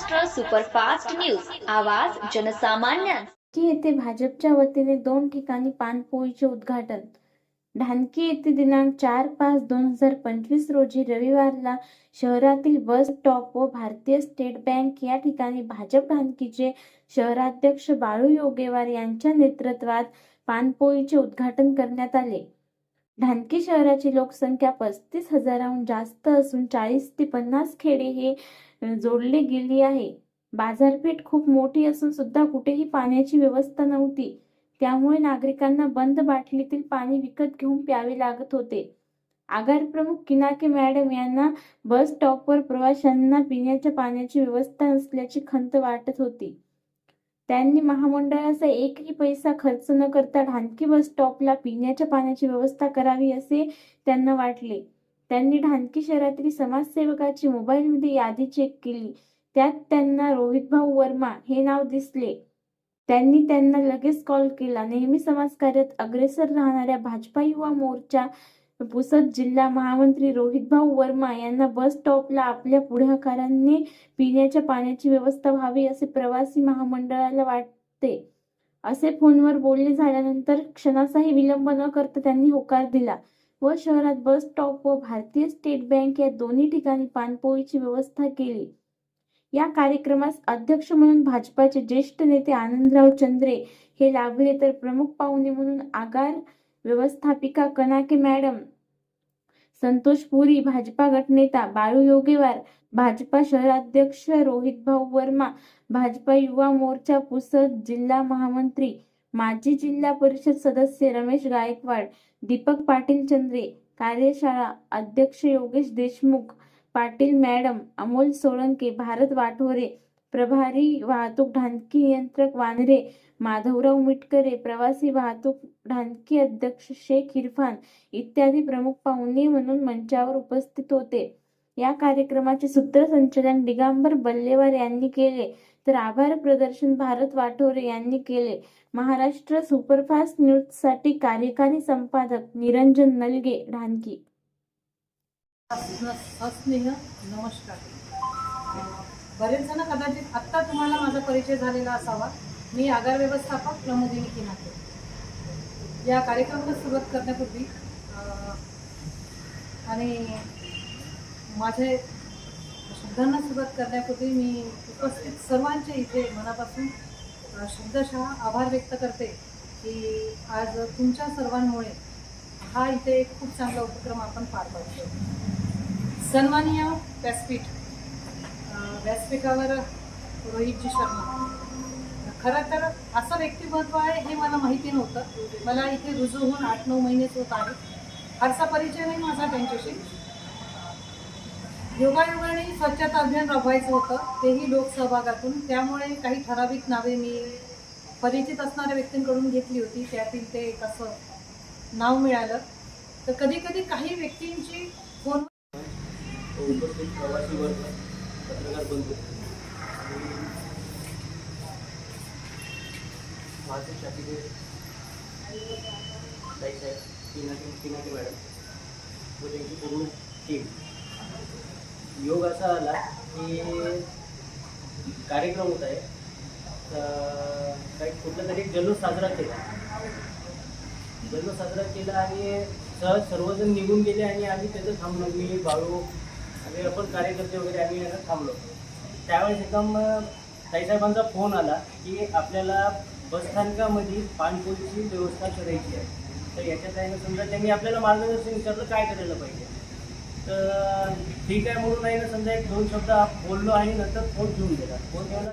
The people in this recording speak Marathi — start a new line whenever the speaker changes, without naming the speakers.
Superfast news. आवाज जनसामान्यांचा
येथे भाजपच्या वतीने दोन ठिकाणी पानपोळीचे उद्घाटन. ढानकी येथे दिनांक चार पाच दोन हजार पंचवीस रोजी रविवारला शहरातील बस स्टॉप व भारतीय स्टेट बँक या ठिकाणी भाजप ढानकीचे शहराध्यक्ष बाळू योगेवार यांच्या नेतृत्वात पानपोळीचे उद्घाटन करण्यात आले. ढानकी शहराची लोकसंख्या पस्तीस हजाराहून जास्त असून चाळीस ते पन्नास खेडे हे जोडले गेली आहे. बाजारपेठ खूप मोठी असून सुद्धा कुठेही पाण्याची व्यवस्था नव्हती. त्यामुळे नागरिकांना बंद बाटलीतील पाणी विकत घेऊन प्यावे लागत होते. आगार प्रमुख किनाके मॅडम यांना बस स्टॉपवर प्रवाशांना पिण्याच्या पाण्याची व्यवस्था नसल्याची खंत वाटत होती. त्यांनी महामंडळाचा एकही पैसा खर्च न करता ढानकी बस स्टॉपला पिण्याच्या पाण्याची व्यवस्था करावी असे त्यांना वाटले. त्यांनी ढानकी शहरातील समाजसेवकाची मोबाईलमध्ये यादी चेक केली. त्यात त्यांना रोहितभाऊ वर्मा हे नाव दिसले. त्यांनी त्यांना लगेच कॉल केला. नेहमी समाजकार्यात अग्रेसर राहणाऱ्या भाजपा युवा मोर्चा पुसद जिल्हा महामंत्री रोहितभाऊ वर्मा यांना बस स्टॉपला आपल्या पुढाकारांनी पिण्याच्या पाण्याची व्यवस्था व्हावी असे प्रवासी महामंडळाला वाटते. असे फोनवर बोलले झाल्यानंतर क्षणाचाही विलंब न करता त्यांनी होकार दिला व शहरात बस स्टॉप व भारतीय स्टेट बँक या दोन्ही ठिकाणी पाणपोळीची व्यवस्था केली. या कार्यक्रमास अध्यक्ष म्हणून भाजपाचे ज्येष्ठ नेते आनंदराव चंद्रे हे लाभले तर प्रमुख पाहुणे म्हणून आगार व्यवस्थापिका कनाके मॅडम संतोष पुरी भाजपा गटनेता बाळू योगेवार भाजपा शहराध्यक्ष रोहित भाऊ वर्मा भाजपा युवा मोर्चा पुसद जिल्हा महामंत्री माजी जिल्हा परिषद सदस्य रमेश गायकवाड दीपक पाटील चंद्रे कार्यशाळा अध्यक्ष योगेश देशमुख पाटील मॅडम अमोल सोळंके भारत वाठोरे प्रभारी वाहतूक ढानकी नियंत्रक वानरे माधवराव मिटकरे प्रवासी वाहतूक ढानकी अध्यक्ष शेख इरफान इत्यादी प्रमुख पाहुणे म्हणून मंचावर उपस्थित होते. या कार्यक्रमाचे सूत्रसंचालन दिगंबर बल्लेवार यांनी केले. तर आभार प्रदर्शन भारत वाठोरे यांनी केले. महाराष्ट्र सुपरफास्ट न्यूजसाठी कार्यकारी संपादक निरंजन नलगे ढानकी
अस्नेह नमस्कार. बरेच जण कदाचित आत्ता तुम्हाला माझा परिचय झालेला असावा. मी आगार व्यवस्थापक प्रमोदिनी किनाके या कार्यक्रमाला सुरुवात करण्यापूर्वी आणि माझे शब्दांना सुरुवात करण्यापूर्वी मी उपस्थित सर्वांचे इथे मनापासून शब्दशः आभार व्यक्त करते की आज तुमच्या सर्वांमुळे हा इथे एक खूप चांगला उपक्रम आपण पार पाडतो सन्मानीय व्यासपीठ व्यासपीठावर रोहितजी शर्मा. खरं तर असं व्यक्तिमत्व आहे हे मला माहिती नव्हतं. मला इथे रुजू होऊन आठ नऊ महिनेच होत आहे फारसा परिचय नाही माझा त्यांच्याशी. योगायोगाने स्वच्छता अभियान राबवायचं होतं तेही लोकसहभागातून त्यामुळे काही ठराविक नावे मी परिचित असणाऱ्या व्यक्तींकडून घेतली होती. त्यातील ते एक असं नाव मिळालं. तर कधी कधी काही व्यक्तींची फोन
पत्रकार बनतो वर्ग पत्रकार बंधू वाहतूक शाखेचे ताईसाहेब पिनाकी पिनाकी मॅडम व त्यांची पूर्ण टीम योग असा आला की कार्यक्रम होत आहे तर काही कुठला तरी जल्लोष साजरा केला जल्लोष साजरा केला आणि सहज सर्वजण निघून गेले आणि आम्ही त्याचं थांबलो. मी बाळू आणि आपण कार्यकर्ते वगैरे आम्ही थांबलो. त्यावेळेस एकदम ताईसाहेबांचा फोन आला की आपल्याला बसस्थानकामध्ये पाणपोळीची व्यवस्था करायची आहे. तर याच्यात आहे ना समजा त्यांनी आपल्याला मार्गदर्शन विचारलं काय करायला पाहिजे? तर ठीक आहे म्हणून आहे ना समजा एक दोन शब्द बोललो आणि नंतर फोन घेऊन गेला. फोन घेऊन